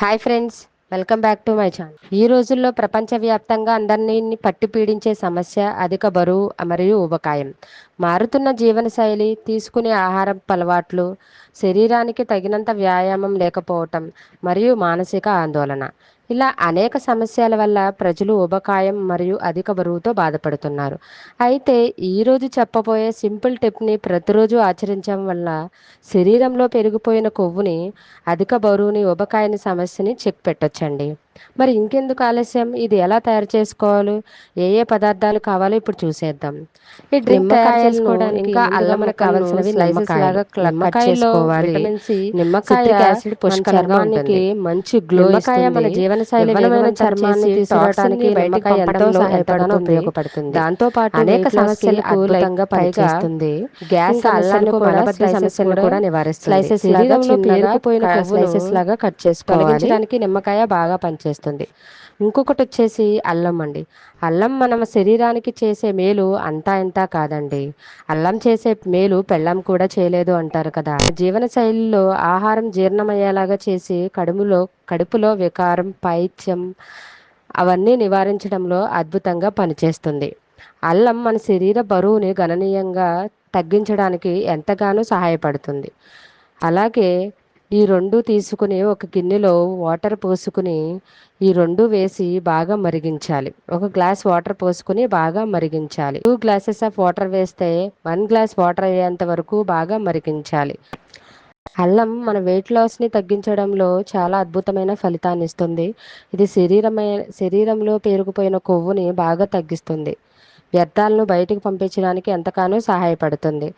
Hi friends welcome back to my channel. ఈ రోజుల్లో ప్రపంచవ్యాప్తంగా అందరినీ పట్టి పీడించే సమస్య అధిక బరువు మరియు ఊబకాయం. మారుతున్న జీవనశైలి తీసుకునే ఆహారం అలవాట్లు శరీరానికి తగినంత వ్యాయామం లేకపోవటం మరియు మానసిక ఆందోళన. ఇలా అనేక సమస్యల వల్ల ప్రజలు ఉబకాయం మరియు అధిక బరువుతో బాధపడుతున్నారు. అయితే ఈరోజు చెప్పబోయే సింపుల్ టిప్ని ప్రతిరోజు ఆచరించడం వల్ల శరీరంలో పెరిగిపోయిన కొవ్వుని అధిక బరువుని ఉబకాయని సమస్యని చెక్ పెట్టొచ్చండి. మరి ఇంకెందుకు ఆలస్యం? ఇది ఎలా తయారు చేసుకోవాలి? ఏ ఏ పదార్థాలు కావాలో ఇప్పుడు చూసేద్దాం. ఈ డ్రింక్ తయారు చేసుకోవడానికి ఇంకా అల్లం మనకు కావాల్సినవి లాగా కట్ చేసుకోవాలి. నిమ్మకాయ యాసిడ్ చర్మానికి మంచి గ్లో నిమ్మకాయ మన జీవనశైలి వేగమైన చర్మాన్ని తీసుకురావడానికి నిమ్మకాయ ఎంతో సహాయపడగా ఉపయోగపడుతుంది. దాంతో పాటు అనేక సమస్యలకు అద్భుతంగా పనిచేస్తుంది. గ్యాస్ అల్లాన్ని కూడా సమస్యలను కూడా నివారిస్తుంది స్లైసెస్ పేరుకుపోయిన స్లైసెస్ లాగా కట్ చేసుకోవాలి. నిమ్మకాయ బాగా పనిచేస్తుంది. చేస్తుంది. ఇంకొకటి వచ్చేసి అల్లం అండి. అల్లం మన శరీరానికి చేసే మేలు అంతా ఇంతా కాదండి. అల్లం చేసే మేలు పెళ్ళం కూడా చేయలేదు అంటారు కదా. జీవన శైలిలో ఆహారం జీర్ణమయ్యేలాగా చేసి కడుపులో కడుపులో వికారం పైత్యం అవన్నీ నివారించడంలో అద్భుతంగా పనిచేస్తుంది. అల్లం మన శరీర బరువుని గణనీయంగా తగ్గించడానికి ఎంతగానో సహాయపడుతుంది. అలాగే ఈ రెండు తీసుకుని ఒక గిన్నెలో వాటర్ పోసుకుని ఈ రెండు వేసి బాగా మరిగించాలి. ఒక గ్లాస్ వాటర్ పోసుకుని బాగా మరిగించాలి. టూ గ్లాసెస్ ఆఫ్ వాటర్ వేస్తే వన్ గ్లాస్ వాటర్ అయ్యేంత వరకు బాగా మరిగించాలి. అల్లం మన వెయిట్ లాస్ని తగ్గించడంలో చాలా అద్భుతమైన ఫలితాన్ని ఇస్తుంది. ఇది శరీరమైన శరీరంలో పేరుకుపోయిన కొవ్వుని బాగా తగ్గిస్తుంది. వ్యర్థాలను బయటికి పంపించడానికి ఎంతగానో సహాయపడుతుంది.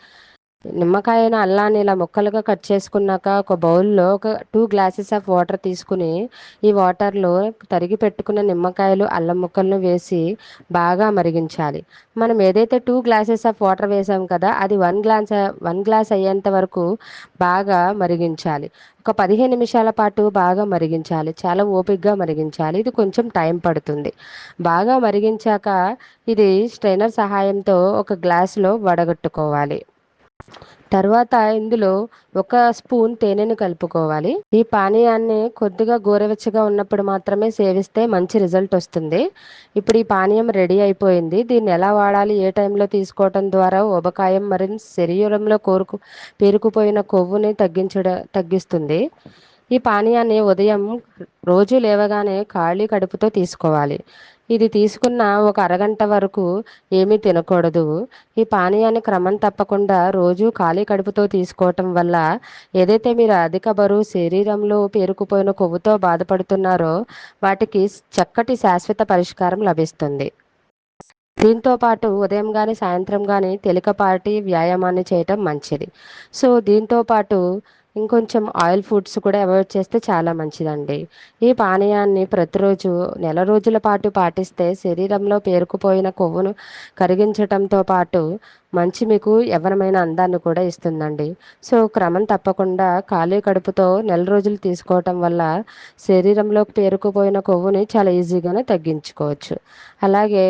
నిమ్మకాయన అల్లాన్ని ఇలా ముక్కలుగా కట్ చేసుకున్నాక ఒక బౌల్లో ఒక టూ గ్లాసెస్ ఆఫ్ వాటర్ తీసుకుని ఈ వాటర్లో తరిగి పెట్టుకున్న నిమ్మకాయలు అల్లం ముక్కలను వేసి బాగా మరిగించాలి. మనం ఏదైతే టూ గ్లాసెస్ ఆఫ్ వాటర్ వేసాం కదా అది వన్ గ్లాస్ వన్ గ్లాస్ అయ్యేంత వరకు బాగా మరిగించాలి. ఒక పదిహేను నిమిషాల పాటు బాగా మరిగించాలి. చాలా ఓపిక్గా మరిగించాలి. ఇది కొంచెం టైం పడుతుంది. బాగా మరిగించాక ఇది స్ట్రైనర్ సహాయంతో ఒక గ్లాస్లో వడగట్టుకోవాలి. తర్వాత ఇందులో ఒక స్పూన్ తేనెను కలుపుకోవాలి. ఈ పానీయాన్ని కొద్దిగా గోరవెచ్చగా ఉన్నప్పుడు మాత్రమే సేవిస్తే మంచి రిజల్ట్ వస్తుంది. ఇప్పుడు ఈ పానీయం రెడీ అయిపోయింది. దీన్ని ఎలా వాడాలి? ఏ టైంలో తీసుకోవటం ద్వారా ఉబకాయం మరియు శరీరంలో కోరుకు పేరుకుపోయిన కొవ్వుని తగ్గించడం తగ్గిస్తుంది. ఈ పానీయాన్ని ఉదయం రోజు లేవగానే ఖాళీ కడుపుతో తీసుకోవాలి. ఇది తీసుకున్న ఒక అరగంట వరకు ఏమీ తినకూడదు. ఈ పానీయాన్ని క్రమం తప్పకుండా రోజు ఖాళీ కడుపుతో తీసుకోవటం వల్ల ఏదైతే మీరు అధిక బరువు శరీరంలో పేరుకుపోయిన కొవ్వుతో బాధపడుతున్నారో వాటికి చక్కటి శాశ్వత పరిష్కారం లభిస్తుంది. దీంతో పాటు ఉదయం కానీ సాయంత్రం కానీ తేలికపాటి వ్యాయామాన్ని చేయటం మంచిది. సో దీంతో పాటు ఇంకొంచెం ఆయిల్ ఫుడ్స్ కూడా అవాయిడ్ చేస్తే చాలా మంచిదండి. ఈ పానీయాన్ని ప్రతిరోజు నెల రోజుల పాటు పాటిస్తే శరీరంలో పేరుకుపోయిన కొవ్వును కరిగించటంతో పాటు మంచి మీకు ఎవరమైన అందాన్ని కూడా ఇస్తుందండి. సో క్రమం తప్పకుండా ఖాళీ కడుపుతో నెల రోజులు తీసుకోవటం వల్ల శరీరంలో పేరుకుపోయిన కొవ్వుని చాలా ఈజీగానే తగ్గించుకోవచ్చు. అలాగే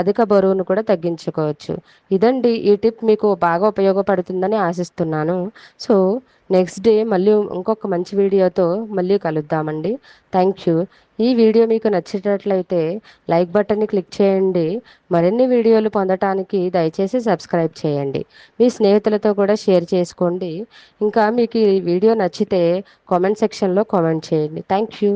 అధిక బరువును కూడా తగ్గించుకోవచ్చు. ఇదండి ఈ టిప్ మీకు బాగా ఉపయోగపడుతుందని ఆశిస్తున్నాను. సో నెక్స్ట్ డే మళ్ళీ ఇంకొక మంచి వీడియోతో మళ్ళీ కలుద్దామండి. Thank you. ఈ వీడియో మీకు నచ్చేటట్లయితే లైక్ బటన్ని క్లిక్ చేయండి. మరిన్ని వీడియోలు పొందటానికి దయచేసి సబ్స్క్రైబ్ చేయండి. మీ స్నేహితులతో కూడా షేర్ చేసుకోండి. ఇంకా మీకు ఈ వీడియో నచ్చితే కామెంట్ సెక్షన్లో కామెంట్ చేయండి. Thank you.